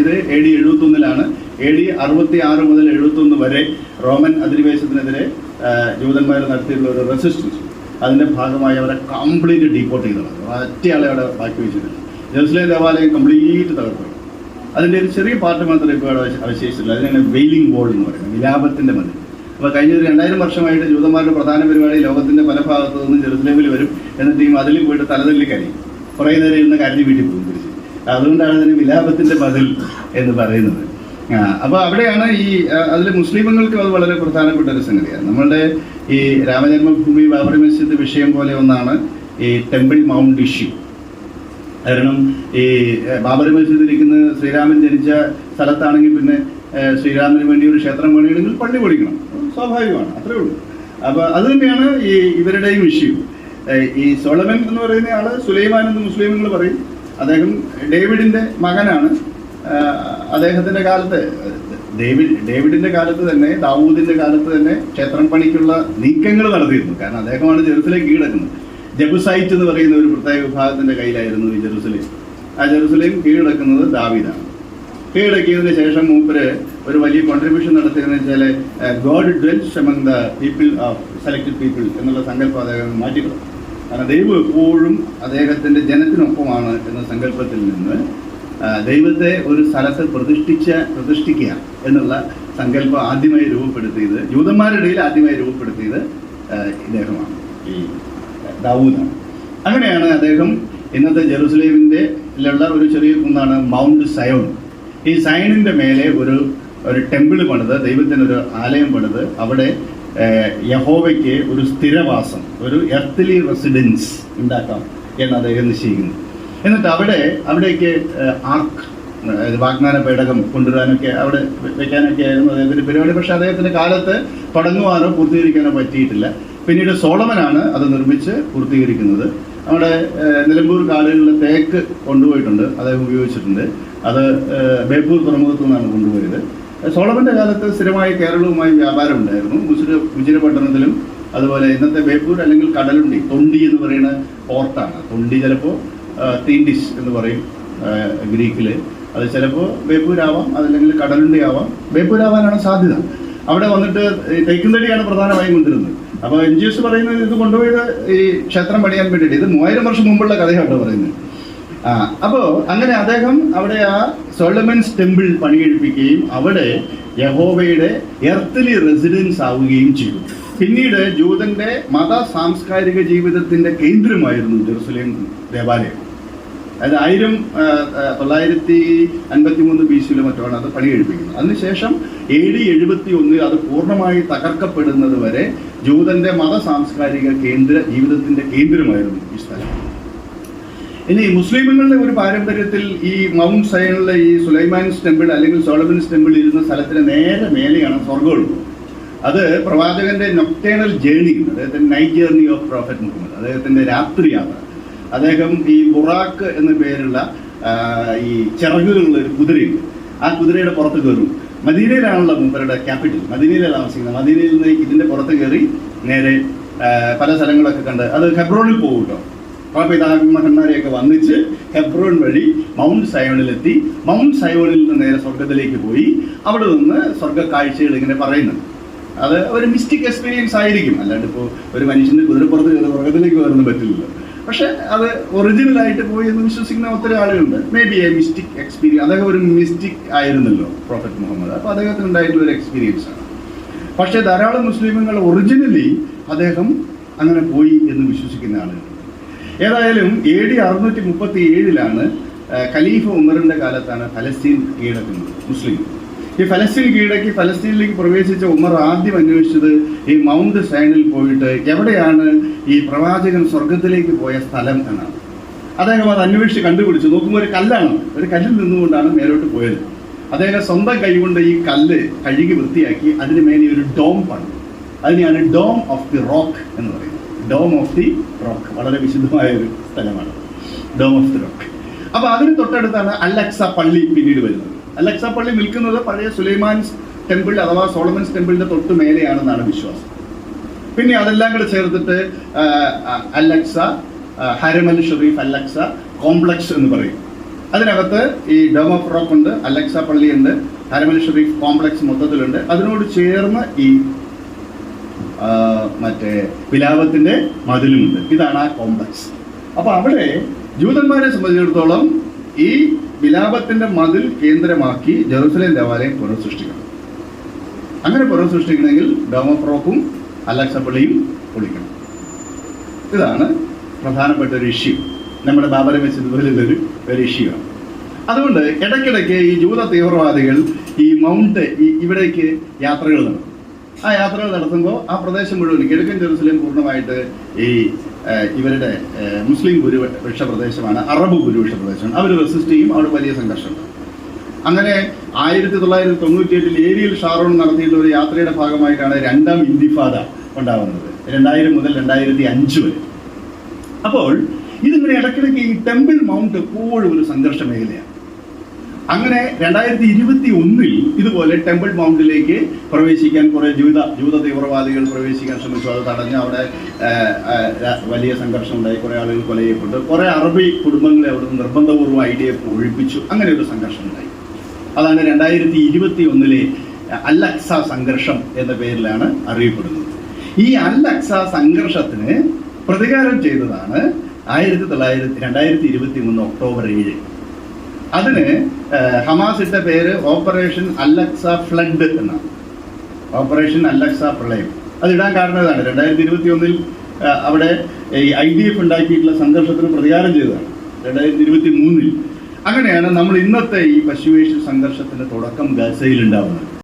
A: ഇത് എ ഡി എഴുപത്തൊന്നിലാണ്. എ ഡി അറുപത്തി ആറ് മുതൽ എഴുപത്തൊന്ന് വരെ റോമൻ അധിനിവേശത്തിനെതിരെ ജൂതന്മാർ നടത്തിയിട്ടുള്ള ഒരു റെസിസ്റ്റൻസ് അതിന്റെ ഭാഗമായി അവരെ കംപ്ലീറ്റ് ഡീപ്പോർട്ട് ചെയ്തതാണ്. ഒറ്റയാളെ അവിടെ ബാക്കി വെച്ചിട്ടില്ല. ജെറുസലേം ദേവാലയം കംപ്ലീറ്റ് തകർത്തു അതിന്റെ ഒരു ചെറിയ പാർട്ട് മാത്രമേ ഇപ്പോൾ അവശേഷിച്ചുള്ളൂ അതിനാണ് വെയിലിംഗ് ബോർഡ് എന്ന് പറയുന്നത് വിലാപത്തിന്റെ മതി. അപ്പോൾ കഴിഞ്ഞ ഒരു രണ്ടായിരം വർഷമായിട്ട് ജൂതന്മാരുടെ പ്രധാന പരിപാടി ലോകത്തിന്റെ പല ഭാഗത്തു നിന്നും ജെറുസലേമിൽ വരും എന്നിട്ട് ഈ മതിലിൽ പോയിട്ട് തലതല്ലി കരയും. കുറേ നേരം ഇരുന്ന് കരഞ്ഞ് വീട്ടിൽ പോകും തിരിച്ച്. അതുകൊണ്ടാണ് അതിന് വിലാപത്തിന്റെ മതിൽ എന്ന് പറയുന്നത്. അപ്പോൾ അപ്പൊ അവിടെയാണ് ഈ അതിൽ മുസ്ലിമുകൾക്ക് അത് വളരെ പ്രധാനപ്പെട്ട ഒരു സംഗതിയാണ്. നമ്മളുടെ ഈ രാമജന്മഭൂമി ബാബറി മസ്ജിദ് വിഷയം പോലെ ഒന്നാണ് ഈ ടെമ്പിൾ മൗണ്ട് ഇഷ്യൂ. കാരണം ഈ ബാബറി മസ്ജിദ് ഇരിക്കുന്ന ശ്രീരാമൻ ജനിച്ച സ്ഥലത്താണെങ്കിൽ പിന്നെ ശ്രീരാമന് വേണ്ടി ഒരു ക്ഷേത്രം വേണമെങ്കിൽ പള്ളി പൊളിക്കണം സ്വാഭാവികമാണ്. അത്രേ ഉള്ളൂ. അപ്പോൾ അത് തന്നെയാണ് ഈ ഇവരുടെയും ഇഷ്യൂ ഈ സോളമൻ എന്ന് പറയുന്ന ആൾ സുലൈമാൻ എന്ന് മുസ്ലിമുകൾ പറയും. അദ്ദേഹം ഡേവിഡിന്റെ മകനാണ്. അദ്ദേഹത്തിന്റെ കാലത്ത് ഡേവിഡ് ഡേവിഡിന്റെ കാലത്ത് തന്നെ ദാവൂദിന്റെ കാലത്ത് തന്നെ ക്ഷേത്രം പണിക്കുള്ള നീക്കങ്ങൾ നടത്തിയിരുന്നു. കാരണം അദ്ദേഹമാണ് ജെറുസലേം കീഴടക്കുന്നത്. ജബുസൈറ്റ് എന്ന് പറയുന്ന ഒരു പ്രത്യേക വിഭാഗത്തിന്റെ കയ്യിലായിരുന്നു ഈ ജെറുസലേം. ആ ജെറുസലേം കീഴടക്കുന്നത് ദാവീദാണ്. കീഴടക്കിയതിന് ശേഷം മൂപ്പര് ഒരു വലിയ കോൺട്രിബ്യൂഷൻ നടത്തിയെന്ന് വെച്ചാൽ God dwells among the people of selected people എന്നുള്ള സങ്കല്പം അദ്ദേഹം മാറ്റിക്കളഞ്ഞു. കാരണം ദൈവം എപ്പോഴും അദ്ദേഹത്തിന്റെ ജനത്തിനൊപ്പമാണ് എന്ന സങ്കല്പത്തിൽ നിന്ന് ദൈവത്തെ ഒരു സ്ഥലത്ത് പ്രതിഷ്ഠിച്ച പ്രതിഷ്ഠിക്കുക എന്നുള്ള സങ്കല്പം ആദ്യമായി രൂപപ്പെടുത്തിയത് ജൂതന്മാരുടെ ഇടയിൽ ആദ്യമായി രൂപപ്പെടുത്തിയത് ഇദ്ദേഹമാണ്. ഈ ദാവൂദാണ്. അങ്ങനെയാണ് അദ്ദേഹം ഇന്നത്തെ ജെറുസലേമിന്റെ ഉള്ള ഒരു ചെറിയ കുന്നാണ് മൗണ്ട് സയോൺ. ഈ സയണിന്റെ മേലെ ഒരു ഒരു ടെമ്പിൾ പണിത് ദൈവത്തിനൊരു ആലയം പണിത്. അവിടെ യഹോവയ്ക്ക് ഒരു സ്ഥിരവാസം ഒരു എർത്തലി റെസിഡൻസ് ഉണ്ടാക്കാം എന്ന് അദ്ദേഹം നിശ്ചയിക്കുന്നു. എന്നിട്ട് അവിടെ അവിടേക്ക് ആർക്ക് വാഗ്ദാന പേടകം കൊണ്ടുവരാനൊക്കെ അവിടെ വെക്കാനൊക്കെ ആയിരുന്നു അദ്ദേഹത്തിന്റെ പരിപാടി. പക്ഷെ അദ്ദേഹത്തിന്റെ കാലത്ത് തുടങ്ങുവാനോ പൂർത്തീകരിക്കാനോ പറ്റിയിട്ടില്ല. പിന്നീട് സോളമനാണ് അത് നിർമ്മിച്ച് പൂർത്തീകരിക്കുന്നത്. നമ്മുടെ നിലമ്പൂർ കാടുകളിൽ തേക്ക് കൊണ്ടുപോയിട്ടുണ്ട്. അദ്ദേഹം ഉപയോഗിച്ചിട്ടുണ്ട്. അത് ബേപ്പൂർ തുറമുഖത്തു നിന്നാണ് കൊണ്ടുപോയത്. സോളമന്റെ കാലത്ത് സ്ഥിരമായി കേരളവുമായി വ്യാപാരം ഉണ്ടായിരുന്നു. മുസിര പട്ടണത്തിലും അതുപോലെ ഇന്നത്തെ ബേപ്പൂർ അല്ലെങ്കിൽ കടലുണ്ടി തൊണ്ടി എന്ന് പറയുന്ന പോർട്ടാണ്. തൊണ്ടി ചിലപ്പോൾ തീൻഡിസ് എന്ന് പറയും ഗ്രീക്കിൽ. അത് ചിലപ്പോൾ ബേപ്പൂരാവാം അതല്ലെങ്കിൽ കടലുണ്ടി ആവാം. ബേപ്പൂരാവാനാണ് സാധ്യത. അവിടെ വന്നിട്ട് തേക്കുംതടിയാണ് പ്രധാനമായും കൊണ്ടിരുന്നത് അപ്പോൾ എൻ ജി എസ് പറയുന്നത് ഇത് കൊണ്ടുപോയത് ഈ ക്ഷേത്രം പണിയാൻ വേണ്ടിയിട്ട്. ഇത് മൂവായിരം വർഷം മുമ്പുള്ള കഥയാണ് പറയുന്നത്. ആ അപ്പോ അങ്ങനെ അദ്ദേഹം അവിടെ ആ സോളമൻസ് ടെമ്പിൾ പണികഴിപ്പിക്കുകയും അവിടെ യഹോവയുടെ എർത്തലി റെസിഡൻസ് ആവുകയും ചെയ്തു. പിന്നീട് ജൂതന്റെ മത സാംസ്കാരിക ജീവിതത്തിന്റെ കേന്ദ്രമായിരുന്നു ജെറുസലേം ദേവാലയം. അതായത് ആയിരം തൊള്ളായിരത്തി അൻപത്തി മൂന്ന് ബി സിയിലും മറ്റോ അത് പണി കഴിപ്പിക്കുന്നത് അതിനുശേഷം ഏഴ് എഴുപത്തി ഒന്നിൽ അത് പൂർണമായി തകർക്കപ്പെടുന്നത് വരെ ജൂതന്റെ മത സാംസ്കാരിക കേന്ദ്ര ജീവിതത്തിന്റെ കേന്ദ്രമായിരുന്നു ഈ സ്ഥലം. ഇനി മുസ്ലിമുകളുടെ ഒരു പാരമ്പര്യത്തിൽ ഈ മൗണ്ട് സൈനിലെ ഈ സുലൈമാൻസ് ടെമ്പിൾ അല്ലെങ്കിൽ സോളമൻസ് ടെമ്പിൾ ഇരുന്ന സ്ഥലത്തിന് നേരെ മേലെയാണ് സ്വർഗമുള്ളത് അത് പ്രവാചകന്റെ നൊക്ടേണൽ ജേണി അദ്ദേഹത്തിന്റെ night journey of Prophet Muhammad അദ്ദേഹത്തിന്റെ രാത്രി യാത്ര. അദ്ദേഹം ഈ ബുറാക്ക് എന്ന പേരുള്ള ഈ ചിറകുകളുള്ള ഒരു കുതിരയുണ്ട്. ആ കുതിരയുടെ പുറത്ത് കയറും. മദീനയിലാണല്ലോ മൂപ്പരുടെ ക്യാപിറ്റൽ. മദീനയിലാണ് താമസിക്കുന്നത്. മദീനയിൽ നിന്ന് ഇതിന്റെ പുറത്ത് കയറി നേരെ പല സ്ഥലങ്ങളൊക്കെ കണ്ട് അത് ഹെബ്രോണിൽ പോകും കേട്ടോ. പിതാമഹന്മാരെയൊക്കെ വന്നിച്ച് ഹെബ്രോൺ വഴി മൗണ്ട് സയോണിലെത്തി. മൗണ്ട് സയോണിൽ നിന്ന് നേരെ സ്വർഗത്തിലേക്ക് പോയി. അവിടെ നിന്ന് സ്വർഗ കാഴ്ചകൾ ഇങ്ങനെ പറയുന്നുണ്ട്. അത് ഒരു മിസ്റ്റിക് എക്സ്പീരിയൻസ് ആയിരിക്കും. അല്ലാണ്ട് ഇപ്പോൾ ഒരു മനുഷ്യന് കുതിരപ്പുറത്ത് കയറി സ്വർഗത്തിലേക്ക് കയറുന്നു പറ്റില്ലല്ലോ. പക്ഷെ അത് ഒറിജിനൽ ആയിട്ട് പോയി എന്ന് വിശ്വസിക്കുന്ന ഒത്തിരി ആളുകളുണ്ട്. May be a mystic experience അദ്ദേഹം ഒരു മിസ്റ്റിക് ആയിരുന്നല്ലോ പ്രൊഫറ്റ് മുഹമ്മദ്. അപ്പോൾ അദ്ദേഹത്തിന് ഉണ്ടായിട്ടുള്ള ഒരു എക്സ്പീരിയൻസ് ആണ്. പക്ഷേ ധാരാളം മുസ്ലിമുകൾ ഒറിജിനലി അദ്ദേഹം അങ്ങനെ പോയി എന്ന് വിശ്വസിക്കുന്ന ആളുകളുണ്ട്. ഏതായാലും എ ഡി അറുന്നൂറ്റി മുപ്പത്തി ഏഴിലാണ് ഖലീഫ ഉമറിന്റെ കാലത്താണ് ഫലസ്തീൻ കീഴടക്കുന്നത് മുസ്ലിം. ഈ ഫലസ്തീൻ കീഴടക്കി ഫലസ്തീനിലേക്ക് പ്രവേശിച്ച ഉമർ ആദ്യം അന്വേഷിച്ചത് ഈ മൗണ്ട് സൈനിൽ പോയിട്ട് എവിടെയാണ് ഈ പ്രവാചകൻ സ്വർഗത്തിലേക്ക് പോയ സ്ഥലം എന്നാണ്. അദ്ദേഹം അത് അന്വേഷിച്ച് കണ്ടുപിടിച്ചു. നോക്കുമ്പോൾ ഒരു കല്ലാണ്. ഒരു കല്ലിൽ നിന്നുകൊണ്ടാണ് മേലോട്ട് പോയത്. അദ്ദേഹം സ്വന്തം കൈകൊണ്ട് ഈ കല്ല് കഴുകി വൃത്തിയാക്കി അതിന് മേലെ ഒരു ഡോം പണിതു. അതിനെയാണ് ഡോം ഓഫ് ദി റോക്ക് എന്ന് പറയുന്നത്. Dome of the Rock. വളരെ വിശുദ്ധമായ ഒരു സ്ഥലമാണ്. Dome of the Rock. അപ്പൊ അതിന് തൊട്ടടുത്താണ് അലക്സ പള്ളി പിന്നീട് വരുന്നത്. അലക്സ പള്ളി നിൽക്കുന്നത് പഴയ സുലൈമാൻസ് ടെമ്പിൾ അഥവാ സോളമൻസ് ടെമ്പിളിന്റെ തൊട്ട് മേലെയാണെന്നാണ് വിശ്വാസം. പിന്നെ അതെല്ലാം കൂടെ ചേർത്തിട്ട് Al Aqsa Haram al Sharif Al Aqsa complex എന്ന് പറയും. അതിനകത്ത് ഈ ഡോം ഓഫ് റോക്ക് ഉണ്ട് അലക്സ പള്ളിയുണ്ട് ഹരമൽ ഷെറീഫ് കോംപ്ലക്സ് മൊത്തത്തിലുണ്ട്. അതിനോട് ചേർന്ന് ഈ മറ്റേ വിലാപത്തിന്റെ മതിലുമുണ്ട്. ഇതാണ് ആ കോംപ്ലക്സ്. അപ്പൊ അവിടെ ജൂതന്മാരെ സംബന്ധിച്ചിടത്തോളം ഈ വിലാപത്തിന്റെ മതിൽ കേന്ദ്രമാക്കി ജെറുസലേം ദേവാലയം പുനഃസൃഷ്ടിക്കണം. അങ്ങനെ പുനഃസൃഷ്ടിക്കണമെങ്കിൽ ഡോമഫ്രോക്കും അലക്സപ്പള്ളിയും പൊളിക്കണം. ഇതാണ് പ്രധാനപ്പെട്ട ഒരു ഇഷ്യൂ നമ്മുടെ ബാബര വെച്ചതുപോലെ ഇതൊരു ഒരു ഇഷ്യൂ ആണ്. അതുകൊണ്ട് ഇടയ്ക്കിടയ്ക്ക് ഈ ജൂത തീവ്രവാദികൾ ഈ മൗണ്ട് ഈ ഇവിടേക്ക് യാത്രകൾ നടത്തും. ആ യാത്രകൾ നടത്തുമ്പോൾ ആ പ്രദേശം മുഴുവൻ കിഴക്കൻ ജെറുസലേം പൂർണമായിട്ട് ഈ ഇവരുടെ മുസ്ലിം ഭൂരിപക്ഷ പ്രദേശമാണ് അറബ് ഭൂരിപക്ഷ പ്രദേശമാണ്. അവർ റെസിസ്റ്റ് ചെയ്യും അവിടെ വലിയ സംഘർഷം അങ്ങനെ ആയിരത്തി തൊള്ളായിരത്തി തൊണ്ണൂറ്റി എട്ടിൽ ഏരിയൽ ഷാറോൺ നടത്തിയിട്ടുള്ള ഒരു യാത്രയുടെ ഭാഗമായിട്ടാണ് രണ്ടാം ഇന്തിഫാദ ഉണ്ടാവുന്നത് രണ്ടായിരം മുതൽ രണ്ടായിരത്തി അഞ്ച് വരെ. അപ്പോൾ ഇതിങ്ങനെ ഇടയ്ക്കിടയ്ക്ക് ഈ ടെമ്പിൾ മൗണ്ട് എപ്പോഴും ഒരു സംഘർഷ മേഖലയാണ്. അങ്ങനെ രണ്ടായിരത്തി ഇരുപത്തി ഒന്നിൽ ഇതുപോലെ ടെമ്പിൾ മൗണ്ടിലേക്ക് പ്രവേശിക്കാൻ കുറെ ജൂത ജൂത തീവ്രവാദികൾ പ്രവേശിക്കാൻ ശ്രമിച്ചു. അത് തടഞ്ഞ് അവിടെ വലിയ സംഘർഷം ഉണ്ടായി കുറെ ആളുകൾ കൊല ചെയ്യപ്പെട്ടു കുറെ അറബി കുടുംബങ്ങളെ അവിടെ നിർബന്ധപൂർവം ഐ ഡി എഫ് ഒഴിപ്പിച്ചു. അങ്ങനെ ഒരു സംഘർഷം ഉണ്ടായി അതാണ് രണ്ടായിരത്തി ഇരുപത്തി ഒന്നിലെ അല്ലക്സ സംഘർഷം എന്ന പേരിലാണ് അറിയപ്പെടുന്നത്. ഈ അല്ലക്സ സംഘർഷത്തിന് പ്രതികാരം ചെയ്തതാണ് ആയിരത്തി തൊള്ളായിരത്തി രണ്ടായിരത്തി ഇരുപത്തി മൂന്ന് ഒക്ടോബർ ഏഴ്. അതിന് ഹമാസിന്റെ പേര് ഓപ്പറേഷൻ അലക്സ ഫ്ലഡ് എന്നാണ്. ഓപ്പറേഷൻ അലക്സ പ്രളയം. അതിടാൻ കാരണം ഇതാണ്. രണ്ടായിരത്തി ഇരുപത്തി ഒന്നിൽ അവിടെ ഈ ഐ ഡി എഫ് ഉണ്ടാക്കിയിട്ടുള്ള സംഘർഷത്തിന് പ്രതികാരം ചെയ്തതാണ്. രണ്ടായിരത്തി ഇരുപത്തി മൂന്നിൽ അങ്ങനെയാണ് നമ്മൾ ഇന്നത്തെ ഈ പശ്ചിമേഷ്യൻ സംഘർഷത്തിന്റെ തുടക്കം ഗസയിൽ ഉണ്ടാവുന്നത്.